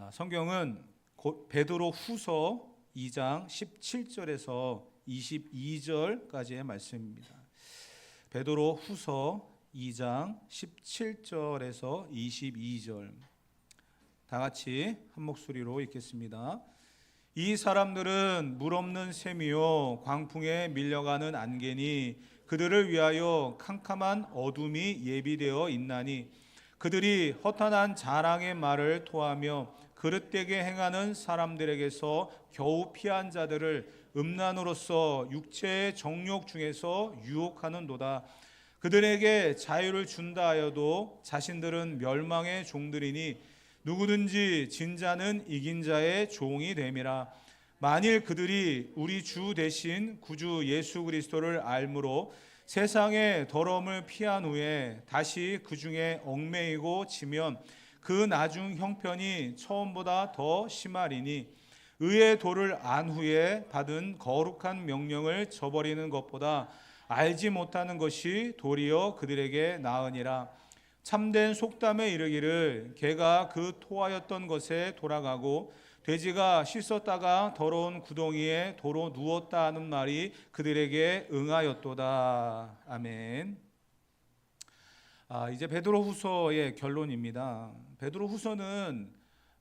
아, 성경은 고- 베드로 후서 2장 17절에서 22절까지의 말씀입니다. 베드로 후서 2장 17절에서 22절 다 같이 한 목소리로 읽겠습니다. 이 사람들은 물 없는 샘이요 광풍에 밀려가는 안개니 그들을 위하여 캄캄한 어둠이 예비되어 있나니 그들이 허탄한 자랑의 말을 토하며 그릇되게 행하는 사람들에게서 겨우 피한 자들을 음란으로서 육체의 정욕 중에서 유혹하는도다. 그들에게 자유를 준다 하여도 자신들은 멸망의 종들이니 누구든지 진자는 이긴 자의 종이 됨이라. 만일 그들이 우리 주 대신 구주 예수 그리스도를 알므로 세상의 더러움을 피한 후에 다시 그 중에 얽매이고 지면 그 나중 형편이 처음보다 더 심하리니 의의 도를 안 후에 받은 거룩한 명령을 저버리는 것보다 알지 못하는 것이 도리어 그들에게 나으니라 참된 속담에 이르기를 개가 그 토하였던 것에 돌아가고 돼지가 씻었다가 더러운 구덩이에 도로 누웠다 하는 말이 그들에게 응하였도다. 아멘. 아, 이제 베드로후서의 결론입니다. 베드로 후서는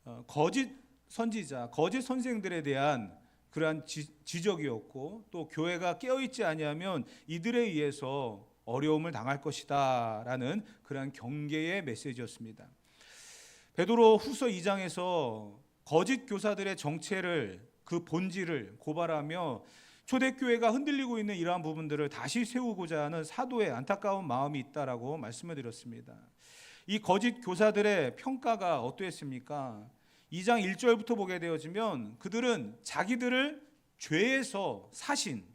어, 거짓 선지자, 거짓 선생들에 대한 그러한 지, 지적이었고 또 교회가 깨어 있지 아니하면 이들에 의해서 어려움을 당할 것이다라는 그러한 경계의 메시지였습니다. 베드로 후서 2장에서 거짓 교사들의 정체를 그 본질을 고발하며 초대교회가 흔들리고 있는 이러한 부분들을 다시 세우고자 하는 사도의 안타까운 마음이 있다라고 말씀을 드렸습니다. 이 거짓 교사들의 평가가 어떠했습니까? 2장 1절부터 보게 되어지면 그들은 자기들을 죄에서 사신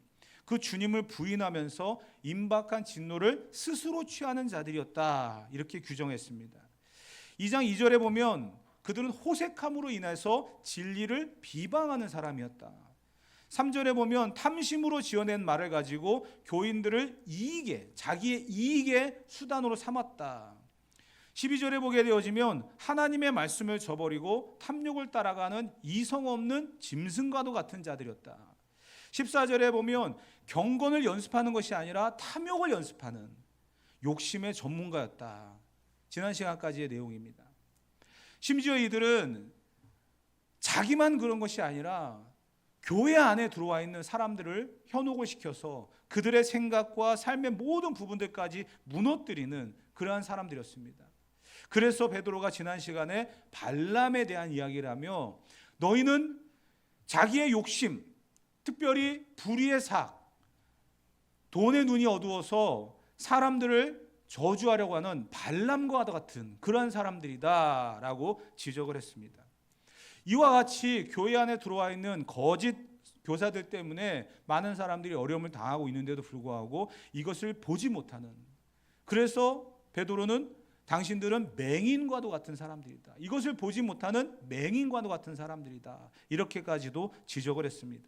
그 주님을 부인하면서 임박한 진노를 스스로 취하는 자들이었다. 이렇게 규정했습니다. 2장 2절에 보면 그들은 호색함으로 인해서 진리를 비방하는 사람이었다. 3절에 보면 탐심으로 지어낸 말을 가지고 교인들을 이익에 자기의 이익의 수단으로 삼았다. 12절에 보게 되어지면 하나님의 말씀을 저버리고 탐욕을 따라가는 이성 없는 짐승과도 같은 자들이었다. 14절에 보면 경건을 연습하는 것이 아니라 탐욕을 연습하는 욕심의 전문가였다. 지난 시간까지의 내용입니다. 심지어 이들은 자기만 그런 것이 아니라 교회 안에 들어와 있는 사람들을 현혹을 시켜서 그들의 생각과 삶의 모든 부분들까지 무너뜨리는 그러한 사람들이었습니다. 그래서 베드로가 지난 시간에 발람에 대한 이야기를 하며 너희는 자기의 욕심, 특별히 불의의 삭, 돈의 눈이 어두워서 사람들을 저주하려고 하는 발람과 같은 그러한 사람들이다라고 지적을 했습니다. 이와 같이 교회 안에 들어와 있는 거짓 교사들 때문에 많은 사람들이 어려움을 당하고 있는데도 불구하고 이것을 보지 못하는 그래서 베드로는 당신들은 맹인과도 같은 사람들이다. 이것을 보지 못하는 맹인과도 같은 사람들이다. 이렇게까지도 지적을 했습니다.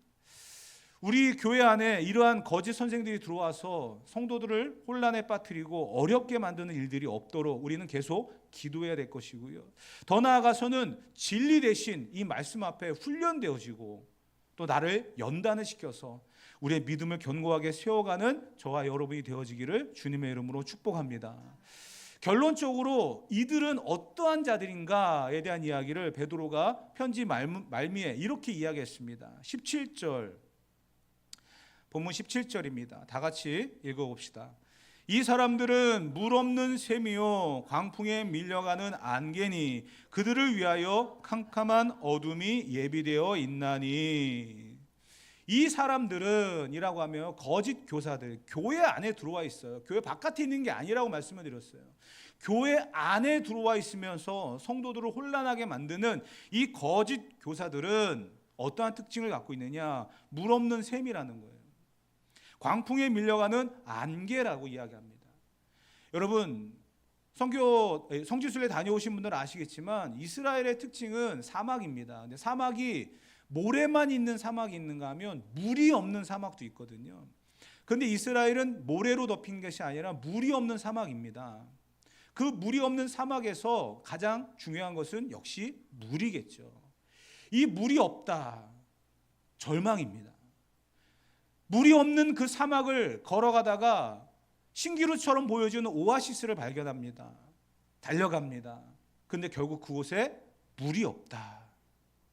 우리 교회 안에 이러한 거짓 선생들이 들어와서 성도들을 혼란에 빠뜨리고 어렵게 만드는 일들이 없도록 우리는 계속 기도해야 될 것이고요. 더 나아가서는 진리 대신 이 말씀 앞에 훈련되어지고 또 나를 연단을 시켜서 우리의 믿음을 견고하게 세워가는 저와 여러분이 되어지기를 주님의 이름으로 축복합니다. 결론적으로 이들은 어떠한 자들인가에 대한 이야기를 베드로가 편지 말미에 이렇게 이야기했습니다. 17절 본문 17절입니다. 다 같이 읽어 봅시다. 이 사람들은 물 없는 샘이요 광풍에 밀려가는 안개니 그들을 위하여 캄캄한 어둠이 예비되어 있나니 이 사람들은 이라고 하면 거짓 교사들 교회 안에 들어와 있어요. 교회 바깥에 있는 게 아니라고 말씀을 드렸어요. 교회 안에 들어와 있으면서 성도들을 혼란하게 만드는 이 거짓 교사들은 어떠한 특징을 갖고 있느냐? 물 없는 샘이라는 거예요. 광풍에 밀려가는 안개라고 이야기합니다. 여러분 성교 성지순례 다녀오신 분들은 아시겠지만 이스라엘의 특징은 사막입니다. 근데 사막이 모래만 있는 사막이 있는가 하면 물이 없는 사막도 있거든요. 근데 이스라엘은 모래로 덮인 것이 아니라 물이 없는 사막입니다. 그 물이 없는 사막에서 가장 중요한 것은 역시 물이겠죠. 이 물이 없다. 절망입니다. 물이 없는 그 사막을 걸어가다가 신기루처럼 보여주는 오아시스를 발견합니다. 달려갑니다. 근데 결국 그곳에 물이 없다.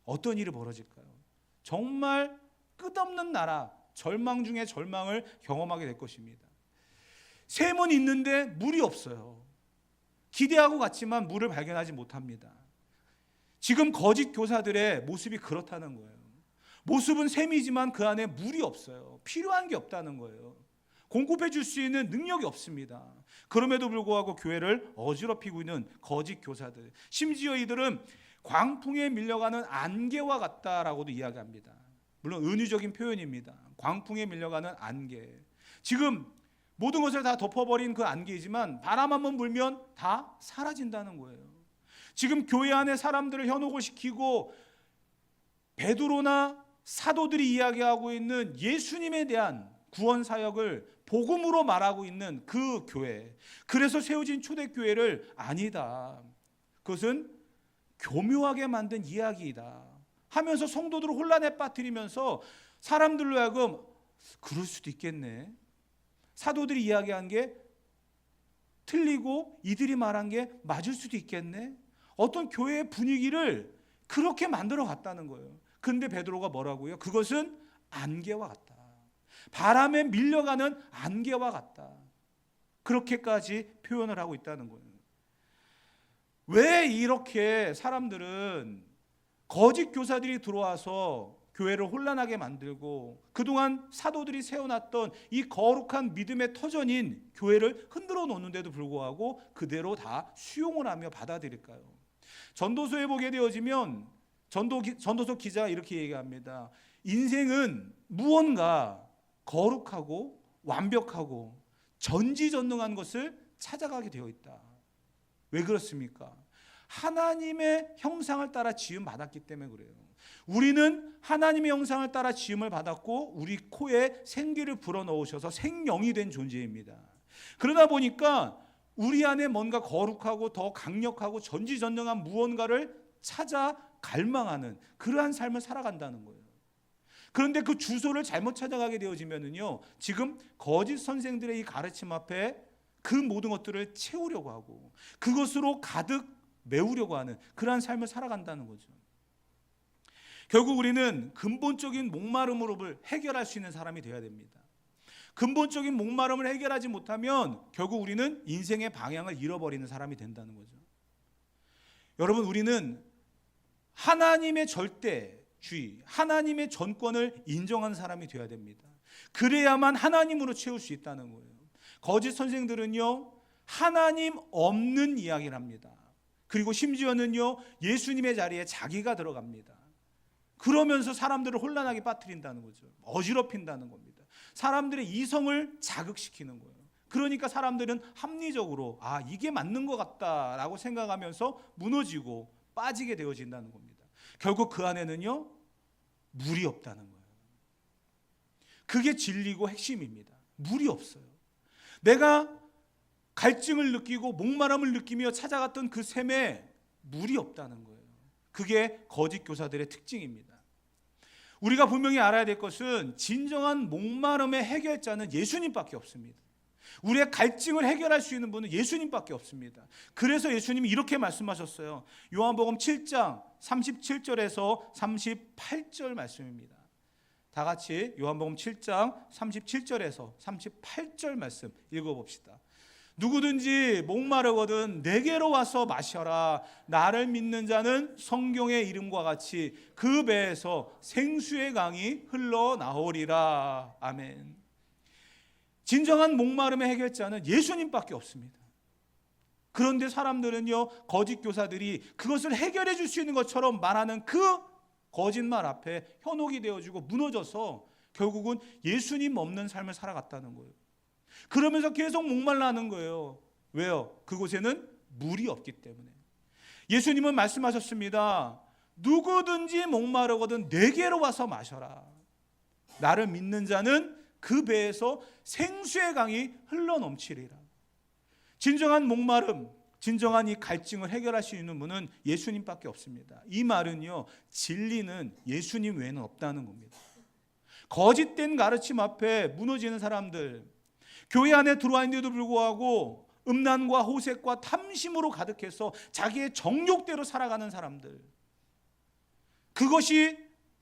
어떤 일이 벌어질까요? 정말 끝없는 나라, 절망 중에 절망을 경험하게 될 것입니다. 샘은 있는데 물이 없어요. 기대하고 갔지만 물을 발견하지 못합니다. 지금 거짓 교사들의 모습이 그렇다는 거예요. 모습은 샘이지만 그 안에 물이 없어요. 필요한 게 없다는 거예요. 공급해 줄 수 있는 능력이 없습니다. 그럼에도 불구하고 교회를 어지럽히고 있는 거짓 교사들. 심지어 이들은 광풍에 밀려가는 안개와 같다라고도 이야기합니다. 물론 은유적인 표현입니다. 광풍에 밀려가는 안개. 지금 모든 것을 다 덮어버린 그 안개이지만 바람 한 번 불면 다 사라진다는 거예요. 지금 교회 안에 사람들을 현혹을 시키고 베드로나 사도들이 이야기하고 있는 예수님에 대한 구원 사역을 복음으로 말하고 있는 그 교회. 그래서 세워진 초대 교회를 아니다. 그것은 교묘하게 만든 이야기이다. 하면서 성도들을 혼란에 빠뜨리면서 사람들로 하여금 그럴 수도 있겠네. 사도들이 이야기한 게 틀리고 이들이 말한 게 맞을 수도 있겠네. 어떤 교회의 분위기를 그렇게 만들어 갔다는 거예요. 근데 베드로가 뭐라고요? 그것은 안개와 같다. 바람에 밀려가는 안개와 같다. 그렇게까지 표현을 하고 있다는 거예요. 왜 이렇게 사람들은 거짓 교사들이 들어와서 교회를 혼란하게 만들고 그동안 사도들이 세워놨던 이 거룩한 믿음의 터전인 교회를 흔들어 놓는데도 불구하고 그대로 다 수용을 하며 받아들일까요? 전도서에 보게 되어지면 전도 전도서 기자가 이렇게 얘기합니다. 인생은 무언가 거룩하고 완벽하고 전지전능한 것을 찾아가게 되어 있다. 왜 그렇습니까? 하나님의 형상을 따라 지음 받았기 때문에 그래요. 우리는 하나님의 형상을 따라 지음을 받았고 우리 코에 생기를 불어넣으셔서 생명이 된 존재입니다. 그러다 보니까 우리 안에 뭔가 거룩하고 더 강력하고 전지전능한 무언가를 찾아 갈망하는 그러한 삶을 살아간다는 거예요. 그런데 그 주소를 잘못 찾아가게 되어지면은요. 지금 거짓 선생들의 이 가르침 앞에 그 모든 것들을 채우려고 하고 그것으로 가득 메우려고 하는 그러한 삶을 살아간다는 거죠. 결국 우리는 근본적인 목마름으로 해결할 수 있는 사람이 되어야 됩니다. 근본적인 목마름을 해결하지 못하면 결국 우리는 인생의 방향을 잃어버리는 사람이 된다는 거죠. 여러분 우리는 하나님의 절대주의, 하나님의 전권을 인정하는 사람이 되어야 됩니다. 그래야만 하나님으로 채울 수 있다는 거예요. 거짓 선생들은요, 하나님 없는 이야기를 합니다. 그리고 심지어는요, 예수님의 자리에 자기가 들어갑니다. 그러면서 사람들을 혼란하게 빠뜨린다는 거죠. 어지럽힌다는 겁니다. 사람들의 이성을 자극시키는 거예요. 그러니까 사람들은 합리적으로 아 이게 맞는 것 같다라고 생각하면서 무너지고 빠지게 되어진다는 겁니다. 결국 그 안에는요 물이 없다는 거예요. 그게 진리고 핵심입니다. 물이 없어요. 내가 갈증을 느끼고 목마름을 느끼며 찾아갔던 그 샘에 물이 없다는 거예요. 그게 거짓 교사들의 특징입니다. 우리가 분명히 알아야 될 것은 진정한 목마름의 해결자는 예수님밖에 없습니다. 우리의 갈증을 해결할 수 있는 분은 예수님밖에 없습니다. 그래서 예수님이 이렇게 말씀하셨어요. 요한복음 7장 37절에서 38절 말씀입니다. 다 같이 요한복음 7장 37절에서 38절 말씀 읽어 봅시다. 누구든지 목마르거든 내게로 와서 마셔라. 나를 믿는 자는 성경의 이름과 같이 그 배에서 생수의 강이 흘러나오리라. 아멘. 진정한 목마름의 해결자는 예수님밖에 없습니다. 그런데 사람들은요, 거짓 교사들이 그것을 해결해 줄 수 있는 것처럼 말하는 그 거짓말 앞에 현혹이 되어지고 무너져서 결국은 예수님 없는 삶을 살아갔다는 거예요. 그러면서 계속 목말라하는 거예요. 왜요? 그곳에는 물이 없기 때문에. 예수님은 말씀하셨습니다. 누구든지 목마르거든 내게로 와서 마셔라. 나를 믿는 자는 그 배에서 생수의 강이 흘러 넘치리라. 진정한 목마름, 진정한 이 갈증을 해결할 수 있는 분은 예수님밖에 없습니다. 이 말은요, 진리는 예수님 외에는 없다는 겁니다. 거짓된 가르침 앞에 무너지는 사람들, 교회 안에 들어와 있는데도 불구하고 음란과 호색과 탐심으로 가득해서 자기의 정욕대로 살아가는 사람들. 그것이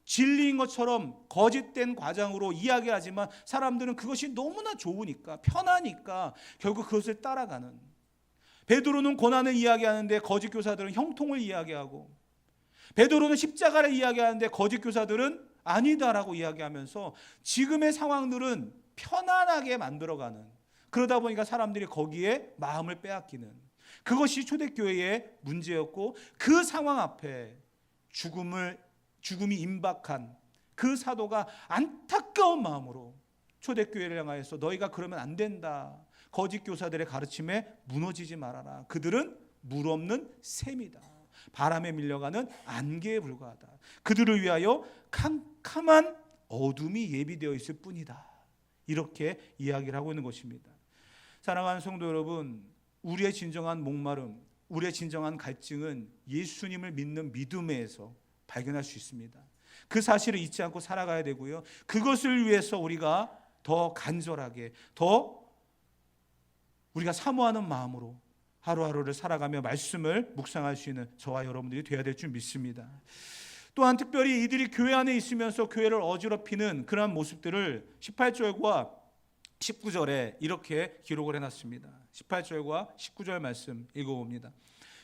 진리인 것처럼 거짓된 과장으로 이야기하지만 사람들은 그것이 너무나 좋으니까 편하니까 결국 그것을 따라가는 베드로는 고난을 이야기하는데 거짓 교사들은 형통을 이야기하고 베드로는 십자가를 이야기하는데 거짓 교사들은 아니다라고 이야기하면서 지금의 상황들은 편안하게 만들어가는 그러다 보니까 사람들이 거기에 마음을 빼앗기는 그것이 초대교회의 문제였고 그 상황 앞에 죽음을 죽음이 임박한 그 사도가 안타까운 마음으로 초대교회를 향하여서 너희가 그러면 안 된다. 거짓 교사들의 가르침에 무너지지 말아라. 그들은 물 없는 샘이다. 바람에 밀려가는 안개에 불과하다. 그들을 위하여 캄캄한 어둠이 예비되어 있을 뿐이다. 이렇게 이야기를 하고 있는 것입니다. 사랑하는 성도 여러분, 우리의 진정한 목마름, 우리의 진정한 갈증은 예수님을 믿는 믿음에서 발견할 수 있습니다. 그 사실을 잊지 않고 살아가야 되고요. 그것을 위해서 우리가 더 간절하게, 더 우리가 사모하는 마음으로 하루하루를 살아가며 말씀을 묵상할 수 있는 저와 여러분들이 되어야 될 줄 믿습니다. 또한 특별히 이들이 교회 안에 있으면서 교회를 어지럽히는 그러한 모습들을 18절과 19절에 이렇게 기록을 해놨습니다. 18절과 19절 말씀 읽어봅니다.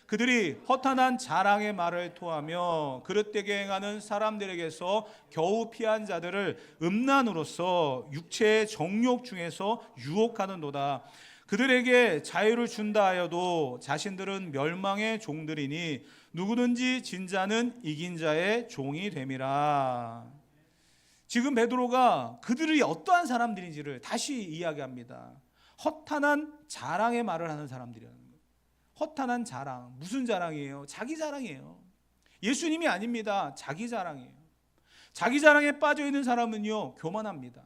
그들이 허탄한 자랑의 말을 토하며 그릇되게 행하는 사람들에게서 겨우 피한 자들을 음란으로서 육체의 정욕 중에서 유혹하는도다. 그들에게 자유를 준다 하여도 자신들은 멸망의 종들이니 누구든지 진자는 이긴 자의 종이 됨이라. 지금 베드로가 그들이 어떠한 사람들인지를 다시 이야기합니다. 허탄한 자랑의 말을 하는 사람들이라는 거예요. 허탄한 자랑. 무슨 자랑이에요? 자기 자랑이에요. 예수님이 아닙니다. 자기 자랑이에요. 자기 자랑에 빠져 있는 사람은요, 교만합니다.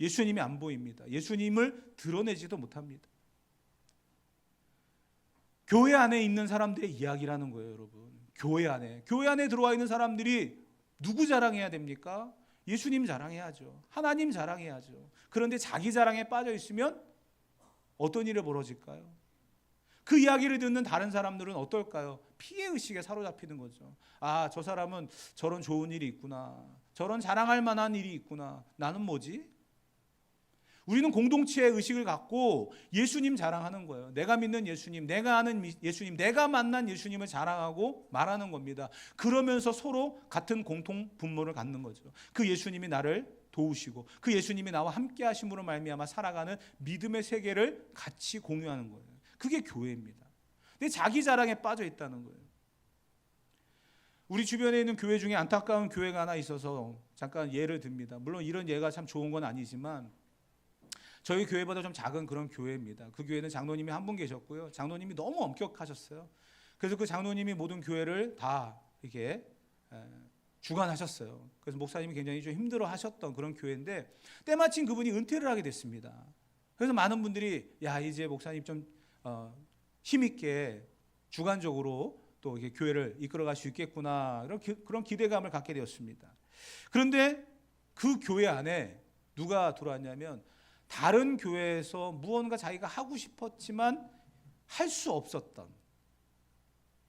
예수님이 안 보입니다. 예수님을 드러내지도 못합니다. 교회 안에 있는 사람들의 이야기라는 거예요, 여러분. 교회 안에. 교회 안에 들어와 있는 사람들이 누구 자랑해야 됩니까? 예수님 자랑해야죠. 하나님 자랑해야죠. 그런데 자기 자랑에 빠져 있으면 어떤 일이 벌어질까요? 그 이야기를 듣는 다른 사람들은 어떨까요? 피해 의식에 사로잡히는 거죠. 아, 저 사람은 저런 좋은 일이 있구나. 저런 자랑할 만한 일이 있구나. 나는 뭐지? 우리는 공동체의 의식을 갖고 예수님 자랑하는 거예요. 내가 믿는 예수님, 내가 아는 예수님, 내가 만난 예수님을 자랑하고 말하는 겁니다. 그러면서 서로 같은 공통 분모를 갖는 거죠. 그 예수님이 나를 도우시고 그 예수님이 나와 함께 하심으로 말미암아 살아가는 믿음의 세계를 같이 공유하는 거예요. 그게 교회입니다. 근데 자기 자랑에 빠져 있다는 거예요. 우리 주변에 있는 교회 중에 안타까운 교회가 하나 있어서 잠깐 예를 듭니다. 물론 이런 예가 참 좋은 건 아니지만 저희 교회보다 좀 작은 그런 교회입니다. 그 교회는 장로님이 한 분 계셨고요. 장로님이 너무 엄격하셨어요. 그래서 그 장로님이 모든 교회를 다 이렇게 주관하셨어요. 그래서 목사님이 굉장히 좀 힘들어 하셨던 그런 교회인데 때마침 그분이 은퇴를 하게 됐습니다. 그래서 많은 분들이 야 이제 목사님 좀 어, 힘있게 주관적으로 또 이렇게 교회를 이끌어갈 수 있겠구나 이런 기, 그런 기대감을 갖게 되었습니다. 그런데 그 교회 안에 누가 들어왔냐면 다른 교회에서 무언가 자기가 하고 싶었지만 할 수 없었던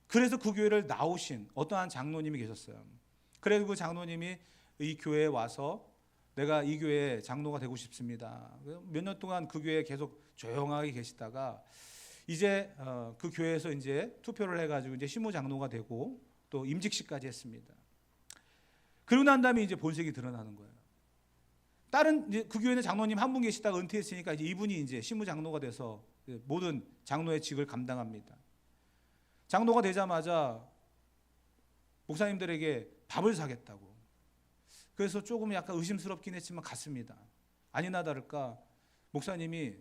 그래서 그 교회를 나오신 어떠한 장로님이 계셨어요. 그래서 그 장로님이 이 교회에 와서 내가 이 교회 장로가 되고 싶습니다. 몇 년 동안 그 교회에 계속 조용하게 계시다가 이제 어, 그 교회에서 이제 투표를 해가지고 이제 시무 장로가 되고 또 임직식까지 했습니다. 그러고 난 다음에 이제 본색이 드러나는 거예요. 다른 그 교회는 장로님 한 분 계시다가 은퇴했으니까 이제 이분이 이제 시무 장로가 돼서 모든 장로의 직을 감당합니다. 장로가 되자마자 목사님들에게 밥을 사겠다고. 그래서 조금 약간 의심스럽긴 했지만 갔습니다. 아니나 다를까 목사님이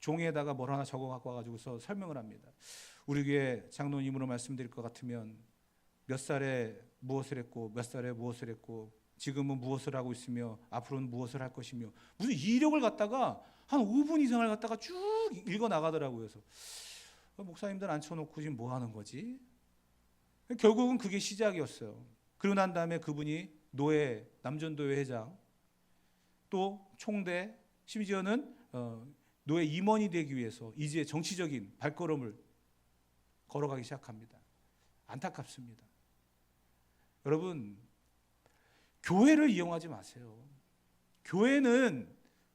종이에다가 뭘 하나 적어 갖고 와가지고서 설명을 합니다. 우리 교회 장로님으로 말씀드릴 것 같으면 몇 살에 무엇을 했고 몇 살에 무엇을 했고 지금은 무엇을 하고 있으며 앞으로는 무엇을 할 것이며 무슨 이력을 갖다가 한 5분 이상을 갖다가 쭉 읽어 나가더라고요. 그래서 어, 목사님들 앉혀놓고 지금 뭐 하는 거지? 결국은 그게 시작이었어요. 그러고 난 다음에 그분이 노예 남전도회 회장 또 총대 심지어는 어, 노예 임원이 되기 위해서 이제 정치적인 발걸음을 걸어가기 시작합니다. 안타깝습니다. 여러분 교회를 이용하지 마세요. 교회는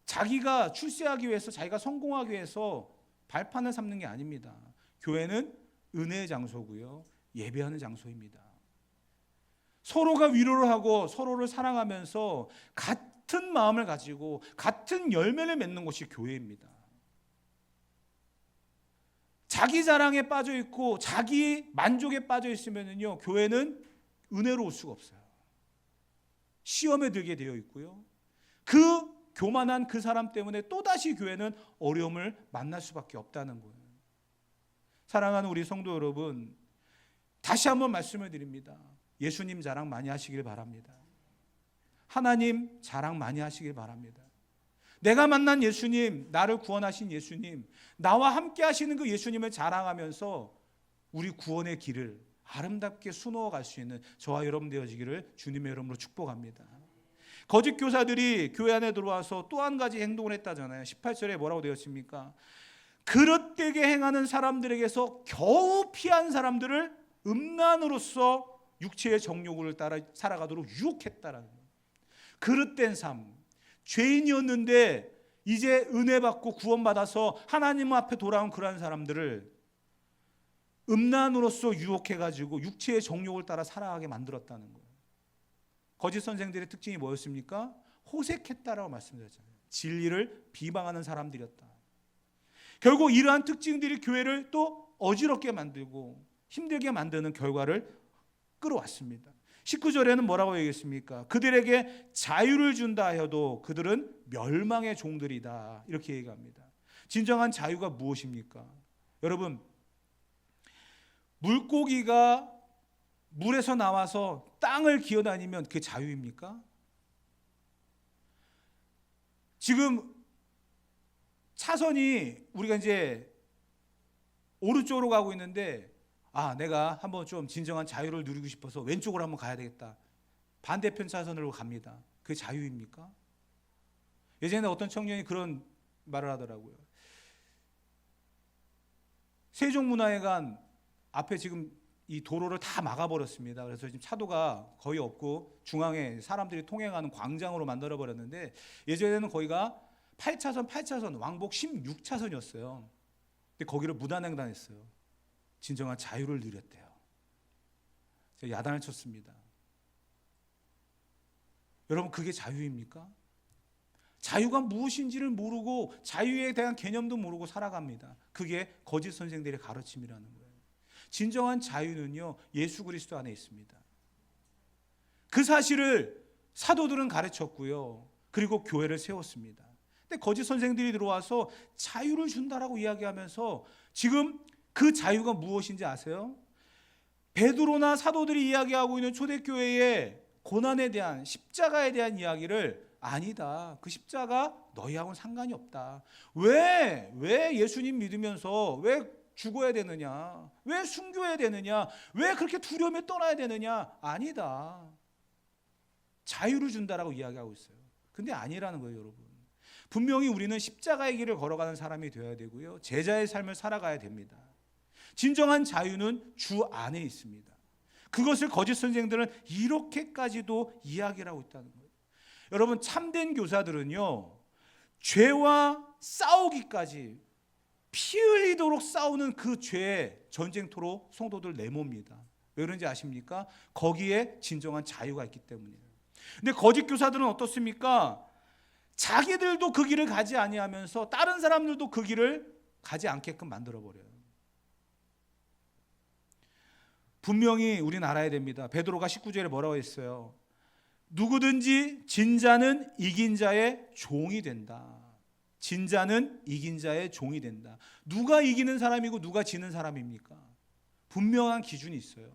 자기가 출세하기 위해서 자기가 성공하기 위해서 발판을 삼는 게 아닙니다. 교회는 은혜의 장소고요. 예배하는 장소입니다. 서로가 위로를 하고 서로를 사랑하면서 같은 마음을 가지고 같은 열매를 맺는 것이 교회입니다. 자기 자랑에 빠져 있고 자기 만족에 빠져 있으면요 교회는 은혜로울 수가 없어요. 시험에 들게 되어 있고요. 그 교만한 그 사람 때문에 또다시 교회는 어려움을 만날 수밖에 없다는 거예요. 사랑하는 우리 성도 여러분, 다시 한번 말씀을 드립니다. 예수님 자랑 많이 하시길 바랍니다. 하나님 자랑 많이 하시길 바랍니다. 내가 만난 예수님, 나를 구원하신 예수님, 나와 함께 하시는 그 예수님을 자랑하면서 우리 구원의 길을 아름답게 수놓아 갈 수 있는 저와 여러분 되어지기를 주님의 이름으로 축복합니다. 거짓 교사들이 교회 안에 들어와서 또 한 가지 행동을 했다잖아요. 18절에 뭐라고 되어 있습니까? 그릇되게 행하는 사람들에게서 겨우 피한 사람들을 음란으로서 육체의 정욕을 따라 살아가도록 유혹했다라는. 그릇된 삶, 죄인이었는데 이제 은혜 받고 구원받아서 하나님 앞에 돌아온 그러한 사람들을 음란으로서 유혹해 가지고 육체의 정욕을 따라 살아가게 만들었다는 거예요. 거짓 선생들의 특징이 뭐였습니까? 호색했다라고 말씀드렸잖아요. 진리를 비방하는 사람들이었다. 결국 이러한 특징들이 교회를 또 어지럽게 만들고 힘들게 만드는 결과를 끌어왔습니다. 19절에는 뭐라고 얘기했습니까? 그들에게 자유를 준다 해도 그들은 멸망의 종들이다. 이렇게 얘기합니다. 진정한 자유가 무엇입니까? 여러분, 물고기가 물에서 나와서 땅을 기어다니면 그게 자유입니까? 지금 차선이 우리가 이제 오른쪽으로 가고 있는데 아, 내가 한번 좀 진정한 자유를 누리고 싶어서 왼쪽으로 한번 가야 되겠다. 반대편 차선으로 갑니다. 그게 자유입니까? 예전에 어떤 청년이 그런 말을 하더라고요. 세종문화회관 앞에 지금 이 도로를 다 막아버렸습니다. 그래서 지금 차도가 거의 없고 중앙에 사람들이 통행하는 광장으로 만들어 버렸는데 예전에는 거기가 8차선, 8차선, 왕복 16차선이었어요. 근데 거기를 무단횡단했어요. 진정한 자유를 누렸대요. 야단을 쳤습니다. 여러분 그게 자유입니까? 자유가 무엇인지를 모르고 자유에 대한 개념도 모르고 살아갑니다. 그게 거짓 선생들의 가르침이라는 거예요. 진정한 자유는요 예수 그리스도 안에 있습니다. 그 사실을 사도들은 가르쳤고요. 그리고 교회를 세웠습니다. 근데 거짓 선생들이 들어와서 자유를 준다라고 이야기하면서 지금 그 자유가 무엇인지 아세요? 베드로나 사도들이 이야기하고 있는 초대교회의 고난에 대한 십자가에 대한 이야기를 아니다. 그 십자가 너희하고는 상관이 없다. 왜? 왜 예수님 믿으면서 왜 죽어야 되느냐? 왜 순교해야 되느냐? 왜 그렇게 두려움에 떠나야 되느냐? 아니다. 자유를 준다라고 이야기하고 있어요. 근데 아니라는 거예요, 여러분. 분명히 우리는 십자가의 길을 걸어가는 사람이 되어야 되고요. 제자의 삶을 살아가야 됩니다. 진정한 자유는 주 안에 있습니다. 그것을 거짓 선생들은 이렇게까지도 이야기를 하고 있다는 거예요. 여러분 참된 교사들은요. 죄와 싸우기까지 피 흘리도록 싸우는 그 죄의 전쟁터로 성도들 내모입니다. 왜 그런지 아십니까? 거기에 진정한 자유가 있기 때문이에요. 근데 거짓 교사들은 어떻습니까? 자기들도 그 길을 가지 아니하면서 다른 사람들도 그 길을 가지 않게끔 만들어 버려요. 분명히 우리는 알아야 됩니다. 베드로가 19절에 뭐라고 했어요? 누구든지 진자는 이긴 자의 종이 된다. 진자는 이긴 자의 종이 된다. 누가 이기는 사람이고 누가 지는 사람입니까? 분명한 기준이 있어요.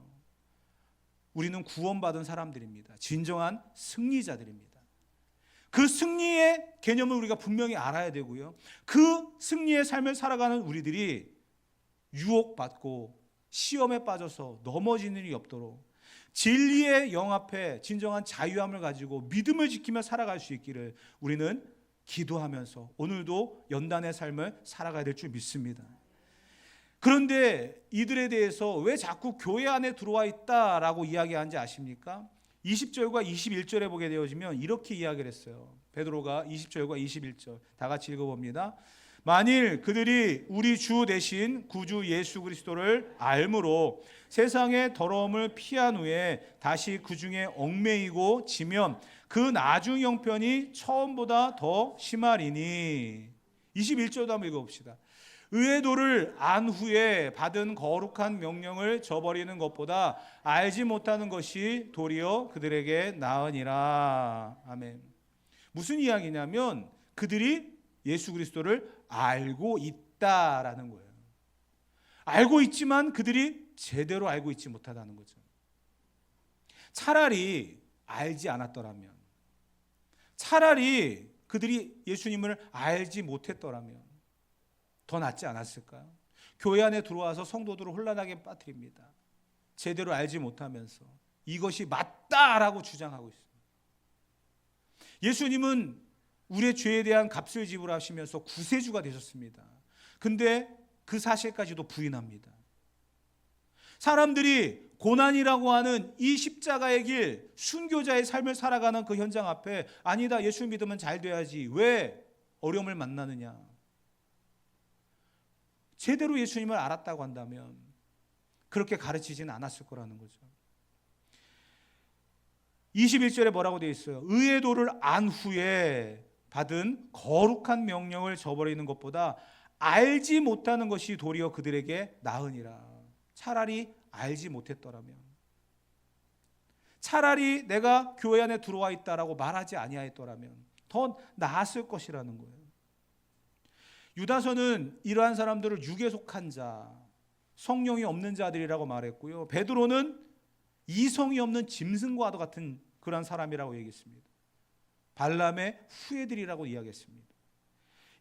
우리는 구원받은 사람들입니다. 진정한 승리자들입니다. 그 승리의 개념을 우리가 분명히 알아야 되고요. 그 승리의 삶을 살아가는 우리들이 유혹받고 시험에 빠져서 넘어지는 일이 없도록 진리의 영 앞에 진정한 자유함을 가지고 믿음을 지키며 살아갈 수 있기를 우리는 기도하면서 오늘도 연단의 삶을 살아가야 될 줄 믿습니다. 그런데 이들에 대해서 왜 자꾸 교회 안에 들어와 있다라고 이야기하는지 아십니까? 20절과 21절에 보게 되어지면 이렇게 이야기를 했어요. 베드로가 20절과 21절 다 같이 읽어봅니다. 만일 그들이 우리 주 대신 구주 예수 그리스도를 알므로 세상의 더러움을 피한 후에 다시 그 중에 얽매이고 지면 그 나중 형편이 처음보다 더 심하리니 21절도 한번 읽어봅시다. 의의 도를 안 후에 받은 거룩한 명령을 저버리는 것보다 알지 못하는 것이 도리어 그들에게 나으니라. 아멘. 무슨 이야기냐면 그들이 예수 그리스도를 알고 있다라는 거예요. 알고 있지만 그들이 제대로 알고 있지 못하다는 거죠. 차라리 알지 않았더라면, 차라리 그들이 예수님을 알지 못했더라면 더 낫지 않았을까요? 교회 안에 들어와서 성도들을 혼란하게 빠뜨립니다. 제대로 알지 못하면서 이것이 맞다라고 주장하고 있습니다. 예수님은 우리의 죄에 대한 값을 지불하시면서 구세주가 되셨습니다. 근데 그 사실까지도 부인합니다. 사람들이 고난이라고 하는 이 십자가의 길, 순교자의 삶을 살아가는 그 현장 앞에 아니다, 예수 믿으면 잘 돼야지. 왜 어려움을 만나느냐? 제대로 예수님을 알았다고 한다면 그렇게 가르치지는 않았을 거라는 거죠. 21절에 뭐라고 되어 있어요? 의의 도를 안 후에 받은 거룩한 명령을 저버리는 것보다 알지 못하는 것이 도리어 그들에게 나으니라. 차라리 알지 못했더라면 차라리 내가 교회 안에 들어와 있다라고 말하지 아니하였더라면 더 나았을 것이라는 거예요. 유다서는 이러한 사람들을 육에 속한 자, 성령이 없는 자들이라고 말했고요. 베드로는 이성이 없는 짐승과도 같은 그런 사람이라고 얘기했습니다. 발람의 후예들이라고 이야기했습니다.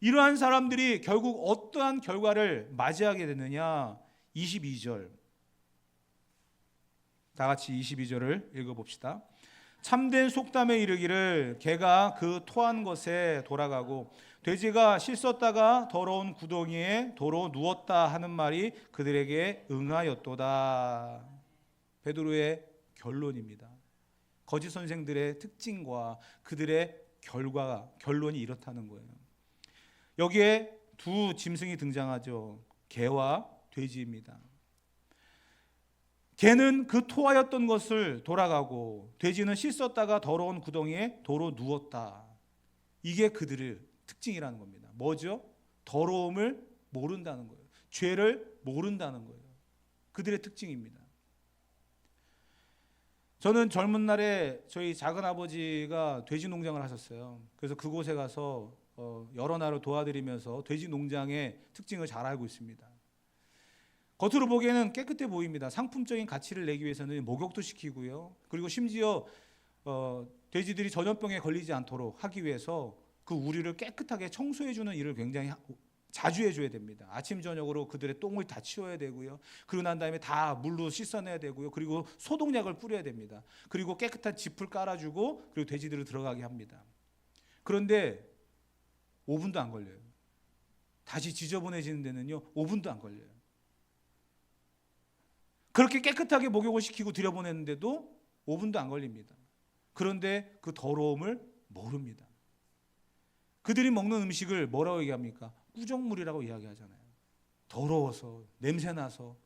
이러한 사람들이 결국 어떠한 결과를 맞이하게 되느냐? 22절. 다 같이 22절을 읽어 봅시다. 참된 속담에 이르기를 개가 그 토한 것에 돌아가고 돼지가 씻었다가 더러운 구덩이에 도로 누웠다 하는 말이 그들에게 응하였도다. 베드로의 결론입니다. 거짓 선생들의 특징과 그들의 결과가 결론이 이렇다는 거예요. 여기에 두 짐승이 등장하죠. 개와 돼지입니다. 개는 그 토하였던 것을 돌아가고 돼지는 씻었다가 더러운 구덩이에 도로 누웠다. 이게 그들의 특징이라는 겁니다. 뭐죠? 더러움을 모른다는 거예요. 죄를 모른다는 거예요. 그들의 특징입니다. 저는 젊은 날에 저희 작은 아버지가 돼지 농장을 하셨어요. 그래서 그곳에 가서 어, 여러 날을 도와드리면서 돼지 농장의 특징을 잘 알고 있습니다. 겉으로 보기에는 깨끗해 보입니다. 상품적인 가치를 내기 위해서는 목욕도 시키고요. 그리고 심지어 어, 돼지들이 전염병에 걸리지 않도록 하기 위해서 그 우리를 깨끗하게 청소해 주는 일을 굉장히 자주 해줘야 됩니다. 아침 저녁으로 그들의 똥을 다 치워야 되고요. 그리고 난 다음에 다 물로 씻어내야 되고요. 그리고 소독약을 뿌려야 됩니다. 그리고 깨끗한 짚을 깔아주고 그리고 돼지들을 들어가게 합니다. 그런데 5분도 안 걸려요. 다시 지저분해지는 데는요 5분도 안 걸려요. 그렇게 깨끗하게 목욕을 시키고 들여보냈는데도 5분도 안 걸립니다. 그런데 그 더러움을 모릅니다. 그들이 먹는 음식을 뭐라고 얘기합니까? 꾸정물이라고 이야기하잖아요. 더러워서 냄새 나서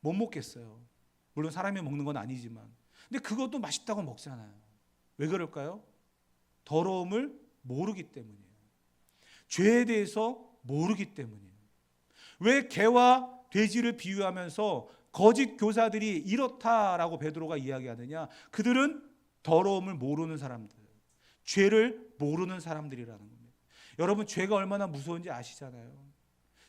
못 먹겠어요. 물론 사람이 먹는 건 아니지만. 근데 그것도 맛있다고 먹잖아요. 왜 그럴까요? 더러움을 모르기 때문이에요. 죄에 대해서 모르기 때문이에요. 왜 개와 돼지를 비유하면서 거짓 교사들이 이렇다라고 베드로가 이야기하느냐? 그들은 더러움을 모르는 사람들, 죄를 모르는 사람들이라는 겁니다. 여러분 죄가 얼마나 무서운지 아시잖아요.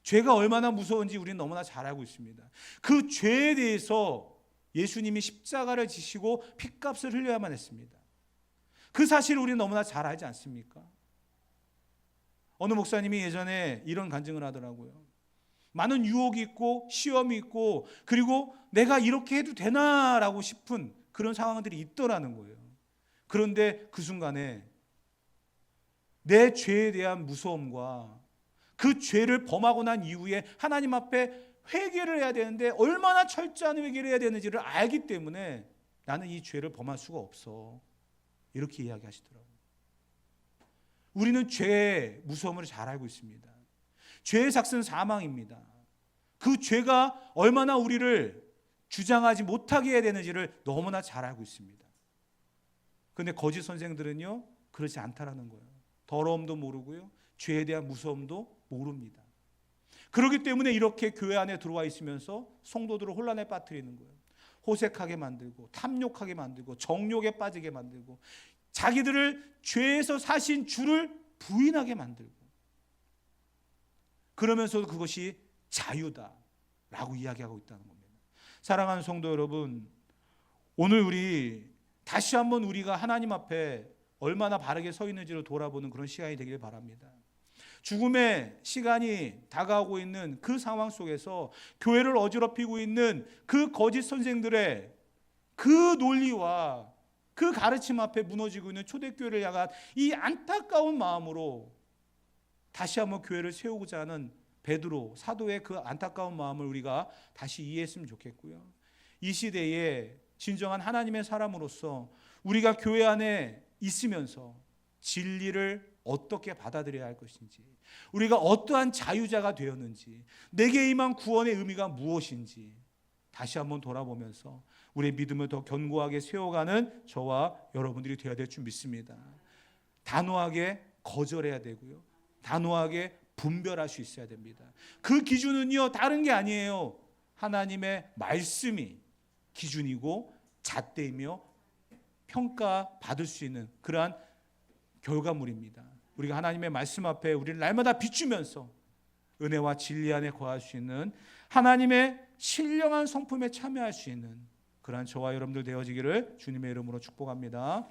죄가 얼마나 무서운지 우리는 너무나 잘 알고 있습니다. 그 죄에 대해서 예수님이 십자가를 지시고 피값을 흘려야만 했습니다. 그 사실을 우리는 너무나 잘 알지 않습니까? 어느 목사님이 예전에 이런 간증을 하더라고요. 많은 유혹이 있고 시험이 있고 그리고 내가 이렇게 해도 되나라고 싶은 그런 상황들이 있더라는 거예요. 그런데 그 순간에 내 죄에 대한 무서움과 그 죄를 범하고 난 이후에 하나님 앞에 회개를 해야 되는데 얼마나 철저한 회개를 해야 되는지를 알기 때문에 나는 이 죄를 범할 수가 없어. 이렇게 이야기하시더라고요. 우리는 죄의 무서움을 잘 알고 있습니다. 죄의 삭은 사망입니다. 그 죄가 얼마나 우리를 주장하지 못하게 해야 되는지를 너무나 잘 알고 있습니다. 근데 거짓 선생들은요, 그렇지 않다라는 거예요. 더러움도 모르고요, 죄에 대한 무서움도 모릅니다. 그렇기 때문에 이렇게 교회 안에 들어와 있으면서 성도들을 혼란에 빠뜨리는 거예요. 호색하게 만들고 탐욕하게 만들고 정욕에 빠지게 만들고 자기들을 죄에서 사신 주를 부인하게 만들고 그러면서도 그것이 자유다 라고 이야기하고 있다는 겁니다. 사랑하는 성도 여러분, 오늘 우리 다시 한번 우리가 하나님 앞에 얼마나 바르게 서 있는지를 돌아보는 그런 시간이 되길 바랍니다. 죽음의 시간이 다가오고 있는 그 상황 속에서 교회를 어지럽히고 있는 그 거짓 선생들의 그 논리와 그 가르침 앞에 무너지고 있는 초대교회를 향한 이 안타까운 마음으로 다시 한번 교회를 세우고자 하는 베드로 사도의 그 안타까운 마음을 우리가 다시 이해했으면 좋겠고요. 이 시대에 진정한 하나님의 사람으로서 우리가 교회 안에 있으면서 진리를 어떻게 받아들여야 할 것인지, 우리가 어떠한 자유자가 되었는지, 내게 임한 구원의 의미가 무엇인지 다시 한번 돌아보면서 우리의 믿음을 더 견고하게 세워가는 저와 여러분들이 되어야 될 줄 믿습니다. 단호하게 거절해야 되고요. 단호하게 분별할 수 있어야 됩니다. 그 기준은요, 다른 게 아니에요. 하나님의 말씀이 기준이고 잣대이며 평가받을 수 있는 그러한 결과물입니다. 우리가 하나님의 말씀 앞에 우리를 날마다 비추면서 은혜와 진리 안에 거할 수 있는 하나님의 신령한 성품에 참여할 수 있는 그러한 저와 여러분들 되어지기를 주님의 이름으로 축복합니다.